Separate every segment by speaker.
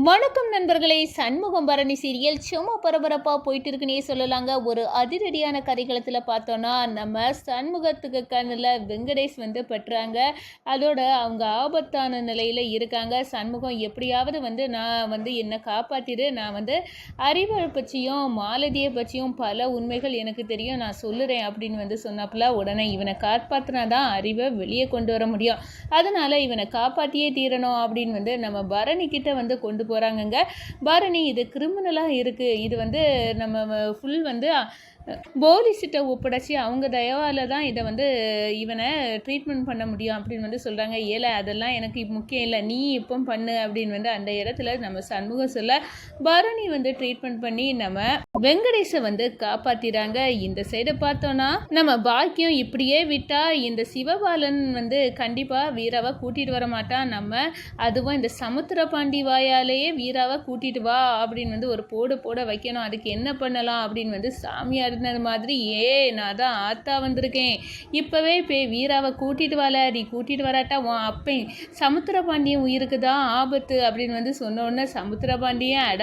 Speaker 1: வணக்கம் நண்பர்களே சண்முகம் பரணி சீரியல் சும்மா பரபரப்பாக போயிட்டு இருக்குன்னே சொல்லலாங்க. ஒரு அதிரடியான கதைக்களத்தில் பார்த்தோன்னா நம்ம சண்முகத்துக்கு கண்ணில் வெங்கடேஷ் வந்து பெற்றாங்க அதோட அவங்க ஆபத்தான நிலையில் இருக்காங்க. சண்முகம் எப்படியாவது வந்து நான் வந்து என்னை காப்பாற்றிடு நான் வந்து அறிவை பற்றியும் மாலதியை பற்றியும் பல உண்மைகள் எனக்கு தெரியும். நான் சொல்லுறேன் அப்படின்னு வந்து சொன்னப்பல உடனே இவனை காப்பாற்றினா தான் அறிவை வெளியே கொண்டு வர முடியும். அதனால் இவனை காப்பாற்றியே தீரணும் அப்படின்னு வந்து நம்ம பரணி கிட்ட வந்து கொண்டு போகிறாங்கங்க பாரணி இது கிரிமினலாக இருக்குது இது வந்து நம்ம ஃபுல் வந்து போலீஸ்கிட்ட ஒப்படைச்சி அவங்க தயவால் தான் இதை வந்து இவனை ட்ரீட்மெண்ட் பண்ண முடியும் அப்படின்னு வந்து சொல்கிறாங்க ஏல அதெல்லாம் எனக்கு முக்கியம் இல்லை. நீ இப்போ பண்ணு அப்படின்னு வந்து அந்த இடத்துல நம்ம சண்முகம் சொல்ல பரணி வந்து ட்ரீட்மெண்ட் பண்ணி நம்ம வெங்கடேஷை வந்து காப்பாத்திறாங்க. இந்த சைடை பார்த்தோன்னா நம்ம பாக்கியம் இப்படியே விட்டா இந்த சிவபாலன் வந்து கண்டிப்பாக வீராவை கூட்டிகிட்டு வர மாட்டான். நம்ம அதுவும் இந்த சமுத்திர பாண்டி வாயாலேயே வீராவை கூட்டிகிட்டு வா அப்படின்னு வந்து ஒரு போடு போட வைக்கணும். அதுக்கு என்ன பண்ணலாம் அப்படின்னு வந்து சாமியார் இருந்தது மாதிரி ஏ நான் தான் ஆத்தா வந்திருக்கேன். இப்போவே இப்போ வீராவை கூட்டிகிட்டு வரல நீ வராட்டா உன் அப்பேன் சமுத்திர பாண்டியன் உயிருக்கு தான் ஆபத்து அப்படின்னு வந்து சொன்னோடனே சமுத்திர பாண்டியன் அட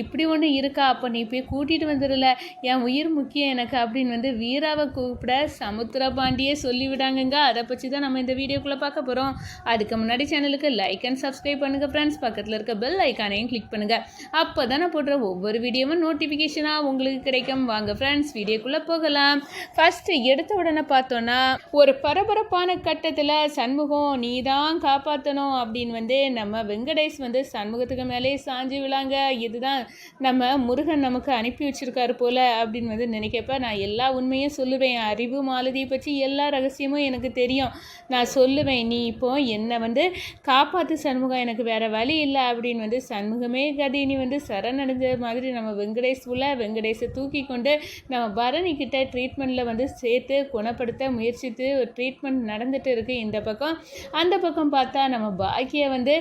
Speaker 1: இப்படி ஒன்று இருக்கா? அப்போ நீ போய் கூட்டிகிட்டு வந்துடல என் உயிர் முக்கியம் எனக்கு அப்படின்னு வந்து வீராவை கூப்பிட சமுத்திர பாண்டியே சொல்லிவிடாங்கங்க. அதை பற்றி தான் நம்ம இந்த வீடியோக்குள்ளே பார்க்க போகிறோம் அதுக்கு முன்னாடி சேனலுக்கு லைக் அண்ட் சப்ஸ்கிரைப் பண்ணுங்கள் ஃப்ரெண்ட்ஸ் பக்கத்தில் இருக்க பெல் ஐக்கானையும் கிளிக் பண்ணுங்கள் அப்போ தான் நான் போடுற ஒவ்வொரு வீடியோவும் நோட்டிஃபிகேஷனாக உங்களுக்கு கிடைக்கும். வாங்க ஃப்ரெண்ட்ஸ் வீடியோக்குள்ளே போகலாம். ஃபஸ்ட்டு எடுத்த உடனே பார்த்தோன்னா ஒரு பரபரப்பான கட்டத்தில் சண்முகம் நீ தான் காப்பாற்றணும் அப்படின்னு வந்து நம்ம வெங்கடேஷ் வந்து சண்முகத்துக்கு மேலே சாஞ்சு விழாங்க. இதுதான் நம்ம முருகன் நமக்கு அனுப்பி வச்சிருக்காரு போல் அப்படின்னு வந்து நினைக்கப்ப நான் எல்லா உண்மையும் சொல்லுவேன். அறிவு மாலதியை பற்றி எல்லா ரகசியமும் எனக்கு தெரியும். நான் சொல்லுவேன் நீ இப்போ என்னை வந்து காப்பாற்று சண்முகம் எனக்கு வேறு வழி இல்லை அப்படின்னு வந்து சண்முகமே கதை நீ வந்து சரணடைஞ்ச மாதிரி நம்ம வெங்கடேஷ் உள்ள வெங்கடேஷை தூக்கி கொண்டு நம்ம பரணிக்கிட்ட ட்ரீட்மெண்ட்டில் வந்து சேர்த்து குணப்படுத்த முயற்சித்து ஒரு ட்ரீட்மெண்ட் நடந்துகிட்டு இருக்குது இந்த பக்கம். அந்த பக்கம் பார்த்தா நம்ம பாக்கிய வந்து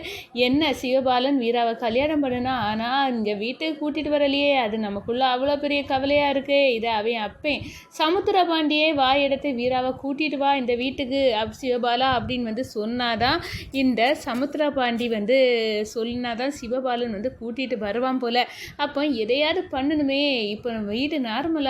Speaker 1: என்ன சிவபாலன் வீராவை கல்யாணம் பண்ணுனா? ஆனால் இங்கே வீட்டுக்கு கூட்டிகிட்டு வரலையே. அது நமக்குள்ளே அவ்வளோ பெரிய கவலையாக இருக்குது இதை அவன் அப்பேன். சமுத்திரபாண்டியே வா எடுத்து வீராவை கூட்டிகிட்டு வா இந்த வீட்டுக்கு அப் சிவபாலா அப்படின்னு வந்து சொன்னாதான் இந்த சமுத்திரபாண்டி வந்து சொன்னாதான் சிவபாலன் வந்து கூட்டிகிட்டு வருவான் போல். அப்போ எதையாவது பண்ணணுமே. இப்போ நம்ம வீடு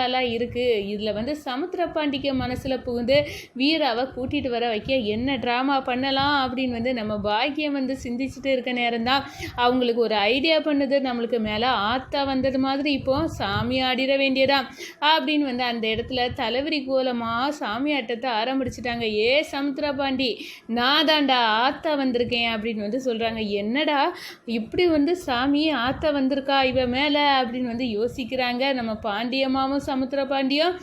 Speaker 1: நார்மலாலாம் இருக்குது இதில் வந்து சமுத்திர பாண்டிக்கு மனசில் புகுந்து வீராவை கூட்டிகிட்டு வர வைக்க என்ன ட்ராமா பண்ணலாம் அப்படின்னு வந்து நம்ம பாக்கியம் வந்து சிந்திச்சுட்டு இருக்க நேரம் தான் அவங்களுக்கு ஒரு ஐடியா பண்ணுது நம்மளுக்கு மேலே ஆத்தா வந்தது மாதிரி இப்போ சாமி ஆடிட வேண்டியதான் அப்படின்னு வந்து அந்த இடத்துல தலைவரி கோலமாக சாமி ஆட்டத்தை ஆரம்பிச்சிட்டாங்க. ஏ சமுத்திர பாண்டி நான் தாண்டா ஆத்தா வந்திருக்கேன் அப்படின்னு வந்து சொல்கிறாங்க என்னடா இப்படி வந்து சாமி ஆத்தா வந்திருக்கா இவ மேலே அப்படின்னு வந்து யோசிக்கிறாங்க. நம்ம பாண்டியம்மாவும் சமுத்திர பாண்டியம்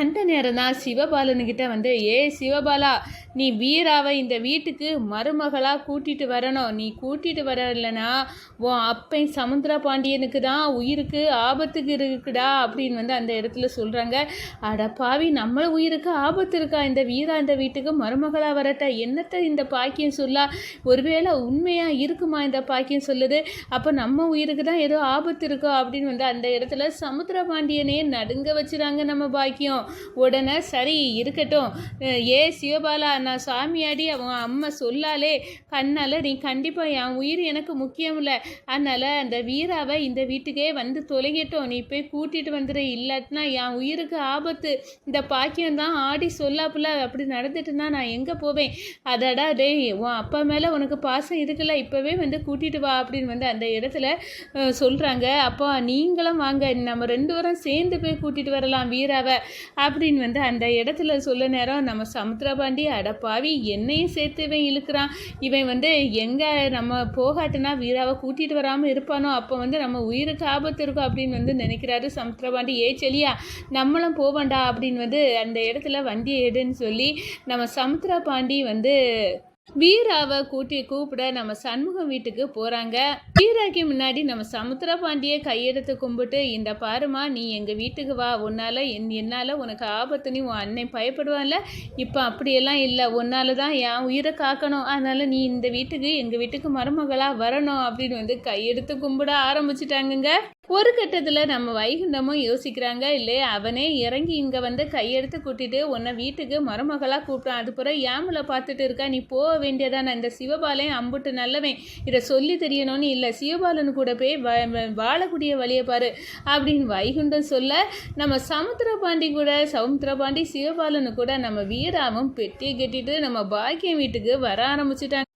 Speaker 1: அந்த நேரம் தான் சிவபாலனுக்கிட்ட வந்து ஏ சிவபாலா நீ வீராவை இந்த வீட்டுக்கு மருமகளாக கூட்டிட்டு வரணும். நீ கூட்டிட்டு இல்லைன்னா உன் அப்பன் சமுத்திர பாண்டியனுக்கு தான் உயிருக்கு ஆபத்துக்கு இருக்குடா அப்படின்னு வந்து அந்த இடத்துல சொல்கிறாங்க அட பாவி நம்ம உயிருக்கு ஆபத்து இருக்கா? இந்த வீரா இந்த வீட்டுக்கு மருமகளாக வரட்ட? என்னத்தை இந்த பாக்கியம் சொல்லா? ஒருவேளை உண்மையாக இருக்குமா இந்த பாக்கியம் சொல்லுது? அப்போ நம்ம உயிருக்கு தான் ஏதோ ஆபத்து இருக்கோ அப்படின்னு வந்து அந்த இடத்துல சமுத்திர பாண்டியனே நடுங்க வச்சுறாங்க நம்ம பாக்கியம். உடனே சரி இருக்கட்டும். ஏ சிவபாலா நான் சாமியாடி அவன் அம்மா சொல்லாலே கண்ணால் நீ கண்டிப்பாக என் உயிர் எனக்கு முக்கியம் இல்லை. அதனால் அந்த வீராவை இந்த வீட்டுக்கே வந்து தொலைகட்டும் நீ போய் கூட்டிகிட்டு வந்துடு இல்லாட்டினா என் உயிருக்கு ஆபத்து. இந்த பாக்கியம் தான் ஆடி சொல்லாப்புல அப்படி நடந்துட்டுனா நான் எங்கே போவேன்? அதடா டேய் உன் அப்பா மேலே உனக்கு பாசம் இருக்குல்ல இப்போவே வந்து கூட்டிகிட்டு வா அப்படின்னு வந்து அந்த இடத்துல சொல்கிறாங்க அப்போ நீங்களும் வாங்க. நம்ம ரெண்டு பேரும் சேர்ந்து போய் கூட்டிகிட்டு வரலாம் வீராவை. அப்படின்னு வந்து அந்த இடத்துல சொல்ல நேரம் நம்ம சமுத்திரபாண்டி அடப்பாவி என்னையும் சேர்த்து இவன் இழுக்கிறான். இவன் வந்து எங்கே நம்ம போகாட்டினா வீராவை கூட்டிகிட்டு வராமல் இருப்பானோ அப்போ வந்து நம்ம உயிருக்கு ஆபத்து இருக்கும் அப்படின்னு வந்து நினைக்கிறாரு சமுத்திரபாண்டி. ஏ செலியா நம்மளும் போவேண்டா அப்படின்னு வந்து அந்த இடத்துல வண்டியை எடுன்னு சொல்லி நம்ம சமுத்திரபாண்டி வந்து வீராவை கூட்டி கூப்பிட நம்ம சண்முகம் வீட்டுக்கு போகிறாங்க வீராக்கு முன்னாடி நம்ம சமுத்திர பாண்டியை கையெடுத்து கும்பிட்டு இந்த பாருமா நீ எங்கள் வீட்டுக்கு வா. உன்னால் என் என்னால் உனக்கு ஆபத்துன்னு உன் அன்னை பயப்படுவான்ல. இப்போ அப்படியெல்லாம் இல்லை. உன்னால தான் என் உயிரை காக்கணும். அதனால் நீ இந்த வீட்டுக்கு எங்கள் வீட்டுக்கு மருமகளாக வரணும். அப்படின்னு வந்து கையெடுத்து கும்பிட ஆரம்பிச்சிட்டாங்கங்க. ஒரு கட்டத்தில் நம்ம வைகுண்டமும் யோசிக்கிறாங்க இல்லை அவனே இறங்கி இங்கே வந்து கையெடுத்து கூட்டிட்டு உன்னை வீட்டுக்கு மருமகளாக கூப்பிட்டான். அது பிறகு ஏமலை பார்த்துட்டு இருக்கா? நீ போக வேண்டியதானே? இந்த சிவபாலன் அம்புட்டு நல்லவன். இதை சொல்லி தெரியணும்னு இல்லை. சிவபாலன் கூட போய் வ- வாழக்கூடிய வழியை பாரு. அப்படின்னு வைகுண்டம் சொல்ல நம்ம சமுத்திரபாண்டி கூட சமுத்திரபாண்டி சிவபாலனு கூட நம்ம வீராவும் பெட்டி கட்டிட்டு நம்ம பாக்கியம் வீட்டுக்கு வர ஆரம்பிச்சிட்டாங்க.